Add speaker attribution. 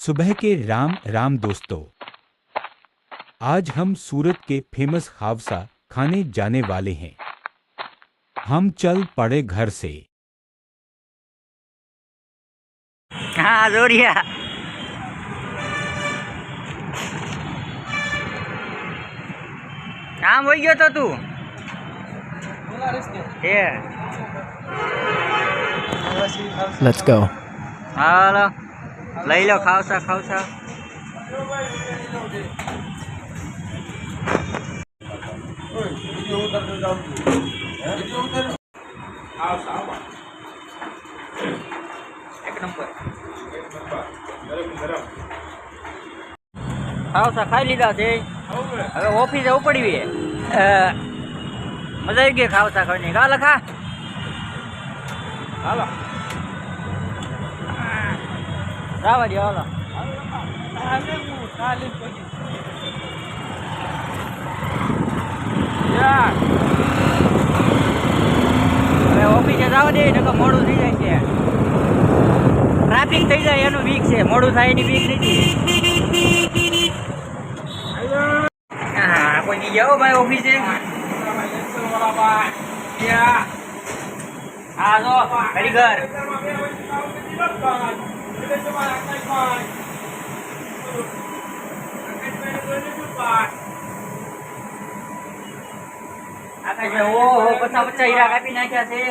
Speaker 1: सुबह के राम राम दोस्तों। आज हम सूरत के फ़ेमस हावसा खाने जाने वाले हैं। हम चल पड़े घर से।
Speaker 2: हाँ काम हो गया तो? तू ये
Speaker 3: लेट्स गो
Speaker 2: हेलो લઈ લો, ખાવસા ખાવસા. એક નંબર. ખાવસા ખાઈ લીધા છે. હવે ઓફિસે ઉપડવી મજા આવી ગઈ ખાવસા ખાવાની. કા લખા હાલો રાવા દો હાલો. હવે ઓફિસે જવા દે નકર મોડું થઈ જાય છે. ટ્રાફિક થઈ જાય, એનું વીક છે. મોડું થાય બીક નથી. હા કોઈ જાઓ ભાઈ ઓફિસે? હા જો આકાશ ઓહો પચાસ પચાસ હીરા કાપી નાખ્યા છે.